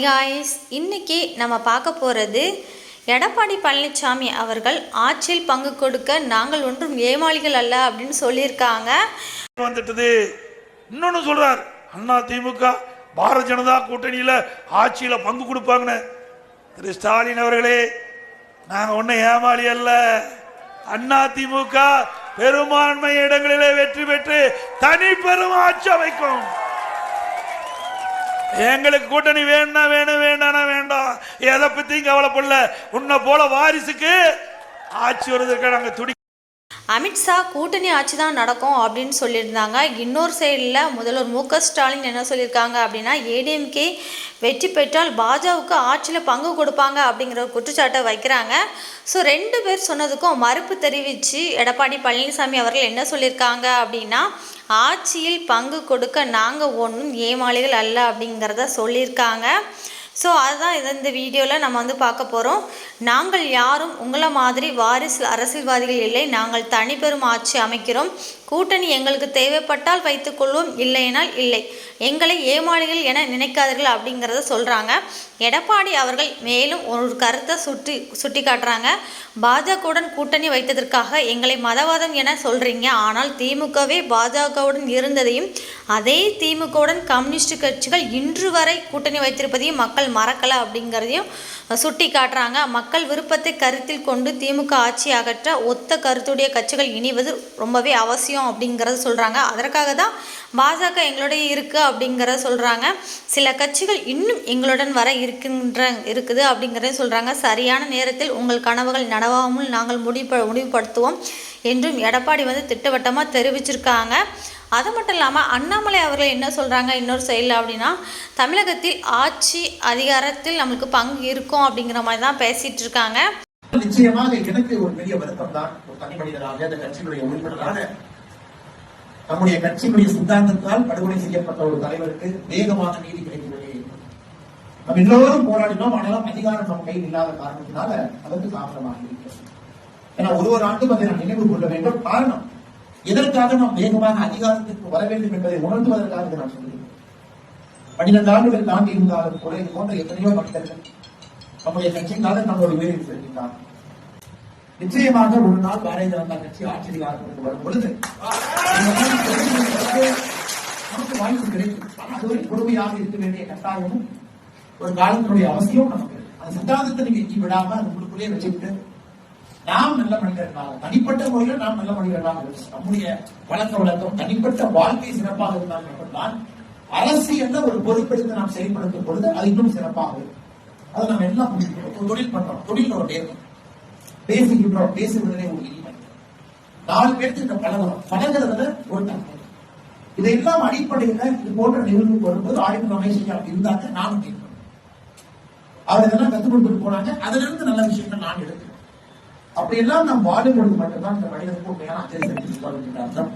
Hi guys இன்னைக்கு நம்ம பார்க்க போகிறது எடப்பாடி பழனிசாமி அவர்கள் ஆட்சியில் பங்கு கொடுக்க நாங்கள் ஒன்றும் ஏமாளிகள் அல்ல அப்படின்னு சொல்லியிருக்காங்க. வந்துட்டது. இன்னொன்று சொல்கிறார் அண்ணா திமுக பாரத ஜனதா கூட்டணியில் ஆட்சியில் பங்கு கொடுப்பாங்கன்னு. திரு ஸ்டாலின் அவர்களே நாங்கள் ஒன்றும் ஏமாளி அல்ல. அண்ணா திமுக பெரும்பான்மை இடங்களிலே வெற்றி பெற்று தனி பெரும் ஆட்சி அமைக்கும். எங்களுக்கு கூட்டணி வேணும்னா வேணும் வேண்டாம்னா வேண்டாம். எதை பத்தியும் கவலைப்படல. உன்னை போல வாரிசுக்கு ஆட்சி வருது நாங்கள் துடி அமித்ஷா கூட்டணி ஆட்சி தான் நடக்கும் அப்படின்னு சொல்லியிருந்தாங்க. இன்னொரு சைடில் முதல்வர் மு க ஸ்டாலின் என்ன சொல்லியிருக்காங்க அப்படின்னா ஏடிஎம்கே வெற்றி பெற்றால் பாஜகவுக்கு ஆட்சியில் பங்கு கொடுப்பாங்க அப்படிங்கிற ஒரு குற்றச்சாட்டை வைக்கிறாங்க. ஸோ ரெண்டு பேர் சொன்னதுக்கும் மறுப்பு தெரிவித்து எடப்பாடி பழனிசாமி அவர்கள் என்ன சொல்லியிருக்காங்க அப்படின்னா ஆட்சியில் பங்கு கொடுக்க நாங்கள் ஒன்றும் ஏமாளிகள் அல்ல அப்படிங்கிறத சொல்லியிருக்காங்க. ஸோ அதுதான் இது இந்த வீடியோவில் நம்ம வந்து பார்க்க போகிறோம் நாங்கள் யாரும் உங்களை மாதிரி வாரிசு அரசியல்வாதிகள் இல்லை. நாங்கள் தனிப்பெரும் ஆட்சி அமைக்கிறோம். கூட்டணி எங்களுக்கு தேவைப்பட்டால் வைத்துக்கொள்வோம் இல்லையினால் இல்லை. எங்களை ஏமாளிகள் என நினைக்காதீர்கள் அப்படிங்கிறத சொல்கிறாங்க எடப்பாடி அவர்கள் மேலும் ஒரு கருத்தை சுட்டி சுட்டி காட்டுறாங்க பாஜகவுடன் கூட்டணி வைத்ததற்காக எங்களை மதவாதம் என சொல்கிறீங்க ஆனால் திமுகவே பாஜகவுடன் இருந்ததையும் அதே திமுகவுடன் கம்யூனிஸ்ட் கட்சிகள் இன்று வரை கூட்டணி வைத்திருப்பதையும் மக்கள் மறக்கலை அப்படிங்கிறதையும் சுட்டி காட்டுறாங்க. மக்கள் விருப்பத்தை கருத்தில் கொண்டு திமுக ஆட்சி அகற்ற ஒத்த கருத்துடைய கட்சிகள் இணைவது ரொம்பவே அவசியம் அப்படிங்கிறத சொல்கிறாங்க அதற்காக தான் பாஜக எங்களுடைய இருக்குது அப்படிங்கிறத சொல்கிறாங்க சில கட்சிகள் இன்னும் எங்களுடன் வர இருக்கின்ற இருக்குது அப்படிங்கிறத சொல்கிறாங்க சரியான நேரத்தில் உங்கள் கனவுகள் நனவாமல் நாங்கள் முடிவு முடிவுபடுத்துவோம் என்றும் எடப்பாடி வந்து திட்டவட்டமாக தெரிவிச்சிருக்காங்க. அது மட்டும் இல்லாமல் அண்ணாமலை அவர்கள் என்ன சொல்கிறாங்க இன்னொரு செயலில் அப்படின்னா தமிழகத்தில் ஆட்சி அதிகாரத்தில் நம்மளுக்கு பங்கு இருக்கும் அப்படிங்கிற மாதிரி தான் பேசிட்டு இருக்காங்க. நிச்சயமாக எனக்கு ஒரு பெரிய வருத்தம் தான். ஒரு தனி மனிதனாக அந்த கட்சியினுடைய உறுப்பினராக நம்முடைய கட்சியினுடைய சித்தாந்தத்தால் படுகொலை செய்யப்பட்ட ஒரு தலைவருக்கு வேகமாக நீதி கிடைக்கவில்லை. நம்ம எல்லோரும் போராடினோம் ஆனாலும் அதிகாரம் நம்ம கையில் இல்லாத காரணத்தினால அதற்கு தாமதமாக இருக்கிறது. ஏன்னா ஒரு ஒரு ஆண்டும் அதை நாம் நினைவு கொள்ள வேண்டும். காரணம் எதற்காக நாம் வேகமாக அதிகாரத்திற்கு வர வேண்டும் என்பதை உணர்த்துவதற்காக நான் சொல்கிறேன். பன்னிரண்டு ஆண்டுகள் தாண்டி இருந்தாலும் கூட இது போன்ற எத்தனையோ மனிதர்கள் நம்முடைய கட்சிக்காக நம்மளுடைய உயிரை செல்கின்றார் நிச்சயமாக ஒரு நாள் பாரதிய ஜனதா கட்சி ஆட்சி அதிகாரத்திற்கு வரும் பொழுது நமக்கு வாய்ப்பு கிடைக்கும். பொறுமையாக இருக்க வேண்டிய கட்டாயமும் ஒரு காலத்தினுடைய அவசியம் நமக்கு அந்த சித்தாந்தத்தை நீங்க எட்டி விடாம அது உங்களுக்குள்ளேயே வச்சுக்கிட்டு நாம் நல்ல மனிதர்களாக தனிப்பட்ட முறையில் நாம் நல்ல மனிதர்களாக நம்முடைய வழக்க வழக்கம் தனிப்பட்ட வாழ்க்கை சிறப்பாக இருந்தால் மட்டும்தான் அரசியல்ல ஒரு பொறுப்பெடுத்து நாம் செயல்படுத்தும் பொழுது அது இன்னும் சிறப்பாக இருக்கும். அதை நம்ம எல்லாம் புரிஞ்சுக்கணும். தொழில் பண்றோம் தொழில் ஒரு நேர்மை. பேசுகின்றோம் பேசுவதிலே ஒரு இனிமை. நாலு பேர்த்துக்கிட்ட பழகுறோம். பழகிறதுல ஒரு தன்மை. இதையெல்லாம் அடிப்படையில இது போன்ற நிகழ்வு வரும்போது ஆயுத ரமேஷ் இருந்தாங்க நானும் கேட்கணும் அவர் இதெல்லாம் கத்துக் கொடுத்துட்டு போனாங்க. அதுல இருந்து நல்ல விஷயங்கள் நான் எடுக்கிறேன் அப்படியெல்லாம் நாம் வாழும் பொழுது மட்டும்தான் இந்த மனிதனுக்கு உண்மையான அச்சரிக்கை அர்த்தம்.